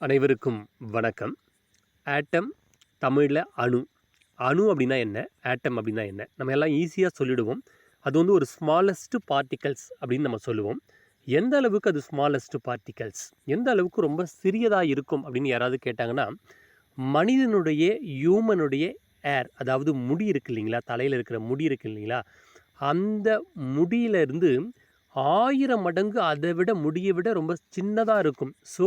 அனைவருக்கும் வணக்கம். ஆட்டம் தமிழில் அணு. அணு அப்படின்னா என்ன? ஆட்டம் அப்படின்னா என்ன? நம்ம எல்லாம் ஈஸியாக சொல்லிடுவோம். அது வந்து ஒரு ஸ்மாலஸ்ட்டு பார்ட்டிகல்ஸ் அப்படின்னு நம்ம சொல்லுவோம். எந்த அளவுக்கு அது ஸ்மாலஸ்ட்டு பார்ட்டிகல்ஸ் எந்த அளவுக்கு ரொம்ப சிறியதாக இருக்கும் அப்படின்னு யாராவது கேட்டாங்கன்னா மனிதனுடைய ஹியூமனுடைய ஏர் அதாவது முடி இருக்கு இல்லைங்களா? தலையில் இருக்கிற முடி இருக்கு இல்லைங்களா? அந்த முடியிலிருந்து ஆயிரம் மடங்கு அதை விட முடியை விட ரொம்ப சின்னதாக இருக்கும். ஸோ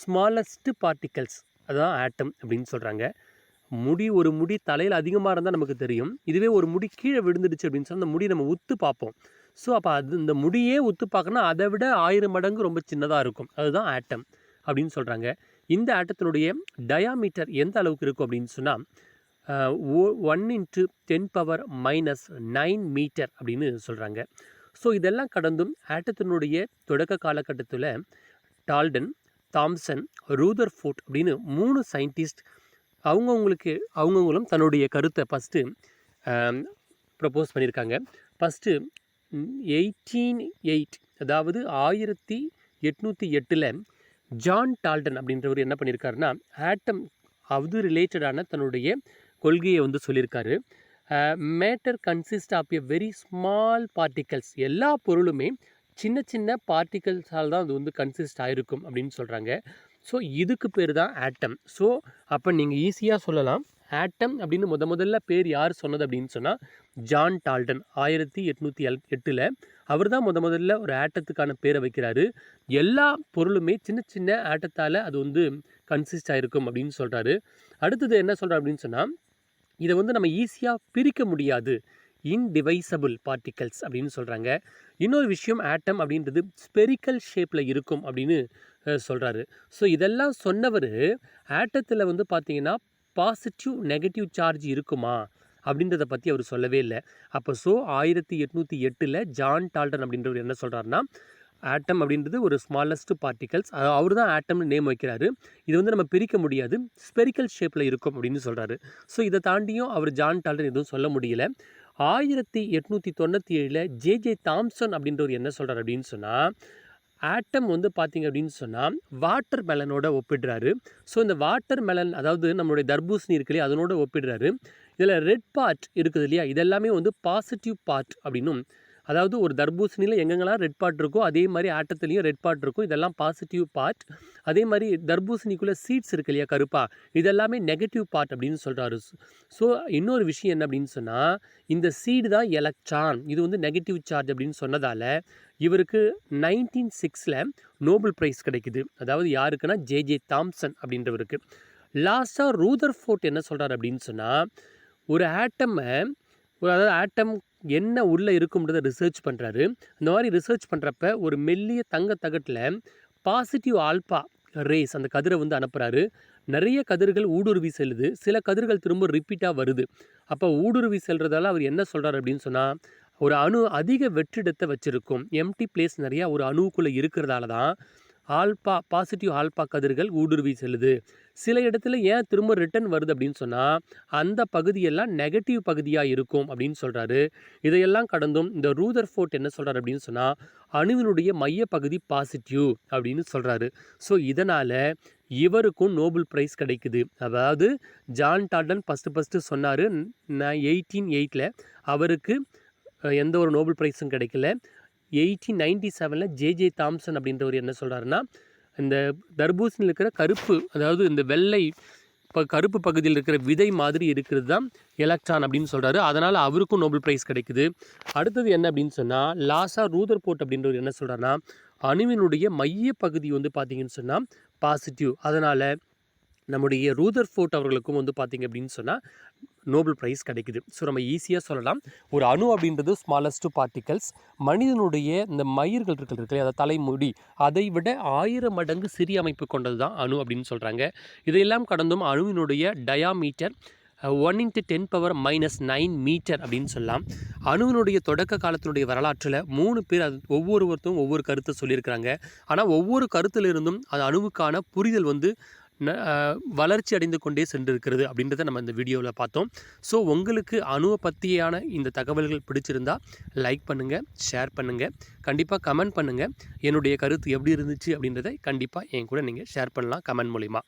ஸ்மாலஸ்ட் பார்ட்டிகல்ஸ் அதுதான் ஆட்டம் அப்படின்னு சொல்கிறாங்க முடி ஒரு முடி தலையில் அதிகமாக இருந்தால் நமக்கு தெரியும். இதுவே ஒரு முடி கீழே விழுந்துடுச்சு அப்படின்னு சொன்னால் அந்த முடி நம்ம உத்து பார்ப்போம். ஸோ அப்போ அது இந்த முடியே உத்து பார்க்கணும்னா அதை விட ஆயிரம் மடங்கு ரொம்ப சின்னதாக இருக்கும். அதுதான் ஆட்டம் அப்படின்னு சொல்கிறாங்க இந்த ஆட்டத்தினுடைய டயாமீட்டர் எந்த அளவுக்கு இருக்கும் அப்படின்னு சொன்னால் one into ten power minus nine meter அப்படின்னு சொல்கிறாங்க ஸோ இதெல்லாம் கடந்தும் ஆட்டத்தினுடைய தொடக்க காலகட்டத்தில் டால்டன் தாம்சன் ரூதர் ஃபோர்ட் அப்படின்னு மூணு சயின்டிஸ்ட் அவங்கவுங்களுக்கு அவங்கவுங்களும் தன்னுடைய கருத்தை ஃபஸ்ட்டு ப்ரப்போஸ் பண்ணியிருக்காங்க. ஃபஸ்ட்டு எயிட்டீன் எயிட் அதாவது ஆயிரத்தி எட்நூற்றி எட்டில் ஜான் டால்டன் அப்படின்றவர் என்ன பண்ணியிருக்காருன்னா ஆட்டம் அது ரிலேட்டடான தன்னுடைய கொள்கையை வந்து சொல்லியிருக்காரு. Matter consist of a very small particles எல்லா பொருளுமே சின்ன சின்ன பார்ட்டிகல்ஸால் தான் அது வந்து கன்சிஸ்ட் ஆகிருக்கும் அப்படின்னு சொல்கிறாங்க ஸோ இதுக்கு பேர் தான் ஆட்டம். ஸோ அப்போ நீங்கள் ஈஸியாக சொல்லலாம். ஆட்டம் அப்படின்னு முத முதல்ல பேர் யார் சொன்னது அப்படின்னு சொன்னால் ஜான் டால்டன். ஆயிரத்தி எட்நூற்றி எல் எட்டில் அவர் தான் முத முதல்ல ஒரு ஆட்டத்துக்கான பேரை வைக்கிறாரு. எல்லா பொருளுமே சின்ன சின்ன ஆட்டத்தால் அது வந்து கன்சிஸ்ட் ஆகிருக்கும் அப்படின்னு சொல்கிறாரு அடுத்தது என்ன சொல்கிறார் அப்படின்னு சொன்னால் இதை வந்து நம்ம ஈஸியாக பிரிக்க முடியாது. இன்டிவைசபிள் பார்ட்டிகல்ஸ் அப்படின்னு சொல்கிறாங்க இன்னொரு விஷயம் ஆட்டம் அப்படின்றது ஸ்பெரிக்கல் ஷேப்பில் இருக்கும் அப்படின்னு சொல்கிறாரு ஸோ இதெல்லாம் சொன்னவர் ஆட்டத்தில் வந்து பார்த்தீங்கன்னா பாசிட்டிவ் நெகட்டிவ் சார்ஜ் இருக்குமா அப்படின்றத பற்றி அவர் சொல்லவே இல்லை. அப்போ ஸோ ஆயிரத்தி எட்நூற்றி எட்டில் ஜான் டால்டன் அப்படின்றவர் என்ன சொல்கிறாருன்னா ஆட்டம் அப்படின்றது ஒரு ஸ்மாலஸ்ட் பார்ட்டிகல்ஸ். அவர் தான் ஆட்டம்னு நேம் வைக்கிறாரு. இது வந்து நம்ம பிரிக்க முடியாது. ஸ்பெரிக்கல் ஷேப்பில் இருக்கும் அப்படின்னு சொல்கிறாரு ஸோ இதை தாண்டியும் அவர் ஜான் டால்டன் எதுவும் சொல்ல முடியல. ஆயிரத்தி எட்நூற்றி தொண்ணூற்றி ஏழில் ஜே ஜே தாம்சன் அப்படின்றவர் என்ன சொல்கிறார் அப்படின்னு சொன்னால் ஆட்டம் வந்து பார்த்திங்க அப்படின்னு சொன்னால் வாட்டர் மெலனோட ஒப்பிடுறாரு. ஸோ இந்த வாட்டர் மெலன் அதாவது நம்மளுடைய தர்பூசணி இருக்கு இல்லையா அதனோட ஒப்பிடுறாரு. இதில் ரெட் பார்ட் இருக்குது இல்லையா இதெல்லாமே வந்து பாசிட்டிவ் பார்ட் அப்படின்னும் அதாவது ஒரு தர்பூசணியில் எங்கெங்கெல்லாம் ரெட் பார்ட் இருக்கோ அதே மாதிரி ஆட்டத்துலேயும் ரெட் பார்ட் இருக்கும். இதெல்லாம் பாசிட்டிவ் பார்ட் அதே மாதிரி தர்பூசணிக்குள்ளே சீட்ஸ் இருக்கு இல்லையா கருப்பா? இதெல்லாமே நெகட்டிவ் பார்ட் அப்படின்னு சொல்கிறாரு ஸோ இன்னொரு விஷயம் என்ன அப்படின்னு சொன்னால் இந்த சீடு தான் எலக்ட்ரான். இது வந்து நெகட்டிவ் சார்ஜ் அப்படின்னு சொன்னதால் இவருக்கு நைன்டீன் சிக்ஸில் நோபல் ப்ரைஸ் கிடைக்குது. அதாவது யாருக்குன்னா ஜே ஜே தாம்சன் அப்படின்றவருக்கு. லாஸ்ட்டாக ரூதர் ஃபோர்ட் என்ன சொல்கிறார் அப்படின்னு சொன்னால் ஒரு ஆட்டமை அதாவது ஆட்டம் என்ன உள்ளே இருக்கும்ன்றதை ரிசர்ச் பண்ணுறாரு இந்த மாதிரி ரிசர்ச் பண்ணுறப்ப ஒரு மெல்லிய தங்க தகட்டில் பாசிட்டிவ் ஆல்பா ரேஸ் அந்த கதிரை வந்து அனுப்புகிறாரு நிறைய கதிர்கள் ஊடுருவி செல்லுது. சில கதிர்கள் திரும்ப ரிப்பீட்டாக வருது. அப்போ ஊடுருவி செல்றதால அவர் என்ன சொல்கிறார் அப்படின்னு சொன்னால் ஒரு அணு அதிக வெற்றிடத்தை வச்சுருக்கும். எம்டி பிளேஸ் நிறையா ஒரு அணுவுக்குள்ளே இருக்கிறதால தான் ஆல்பா பாசிட்டிவ் ஆல்பா கதிர்கள் ஊடுருவி செல்லுது. சில இடத்துல ஏன் திரும்ப ரிட்டன் வருது அப்படின்னு சொன்னால் அந்த பகுதியெல்லாம் நெகட்டிவ் பகுதியாக இருக்கும் அப்படின்னு சொல்கிறாரு இதையெல்லாம் கடந்தும் இந்த ரூதர் ஃபோர்ட் என்ன சொல்கிறார் அப்படின்னு சொன்னால் அணுவினுடைய மையப்பகுதி பாசிட்டிவ் அப்படின்னு சொல்கிறாரு ஸோ இதனால் இவருக்கும் நோபல் ப்ரைஸ் கிடைக்குது. அதாவது ஜான் டால்டன் ஃபஸ்ட்டு ஃபஸ்ட்டு சொன்னார் நான் எயிட்டீன் எயிட்டில் அவருக்கு எந்த ஒரு நோபல் ப்ரைஸும் கிடைக்கல. எயிட்டீன் நைன்டி செவனில் ஜேஜே தாம்சன் அப்படின்றவர் என்ன சொல்கிறாருன்னா இந்த தர்பூசணியில் இருக்கிற கருப்பு அதாவது இந்த வெள்ளை இப்போ கருப்பு பகுதியில் இருக்கிற விதை மாதிரி இருக்கிறது தான் எலக்ட்ரான் அப்படின்னு சொல்கிறாரு அதனால் அவருக்கும் நோபல் ப்ரைஸ் கிடைக்குது. அடுத்தது என்ன அப்படின்னு சொன்னால் லாசா ரூதர் போர்ட் அப்படின்றவர் என்ன சொல்கிறாருன்னா அணுவினுடைய மைய பகுதி வந்து பார்த்திங்கன்னு சொன்னால் பாசிட்டிவ் அதனால் நம்முடைய ரூதர் ஃபோர்ட் அவர்களுக்கும் வந்து பார்த்திங்க அப்படின்னு சொன்னால் நோபல் ப்ரைஸ் கிடைக்குது. ஸோ நம்ம ஈஸியாக சொல்லலாம். ஒரு அணு அப்படின்றது ஸ்மாலஸ்ட் பார்ட்டிகல்ஸ் மனிதனுடைய இந்த மயிர்கள் இருக்கிறது இருக்கு அதாவது தலைமுடி. அதை விட ஆயிரம் மடங்கு சிறிய அமைப்பு கொண்டது தான் அணு அப்படின்னு சொல்கிறாங்க இதையெல்லாம் கடந்தும் அணுவினுடைய diameter one into ten power minus nine metre அப்படின்னு சொல்லலாம். அணுவினுடைய தொடக்க காலத்தினுடைய வரலாற்றில் மூணு பேர் அது ஒவ்வொருவருத்தும் ஒவ்வொரு கருத்தை சொல்லியிருக்கிறாங்க. ஆனால் ஒவ்வொரு கருத்திலிருந்தும் அது அணுவுக்கான புரிதல் வந்து வளர்ச்சி அடைந்து கொண்டே சென்றிருக்கிறது அப்படின்றத நம்ம இந்த வீடியோவில் பார்த்தோம். ஸோ உங்களுக்கு அணுவை பற்றியான இந்த தகவல்கள் பிடிச்சிருந்தா லைக் பண்ணுங்கள் ஷேர் பண்ணுங்கள் கண்டிப்பாக கமெண்ட் பண்ணுங்கள் என்னுடைய கருத்து எப்படி இருந்துச்சு அப்படின்றத கண்டிப்பாக என் கூட நீங்கள் ஷேர் பண்ணலாம் கமெண்ட் மூலிமா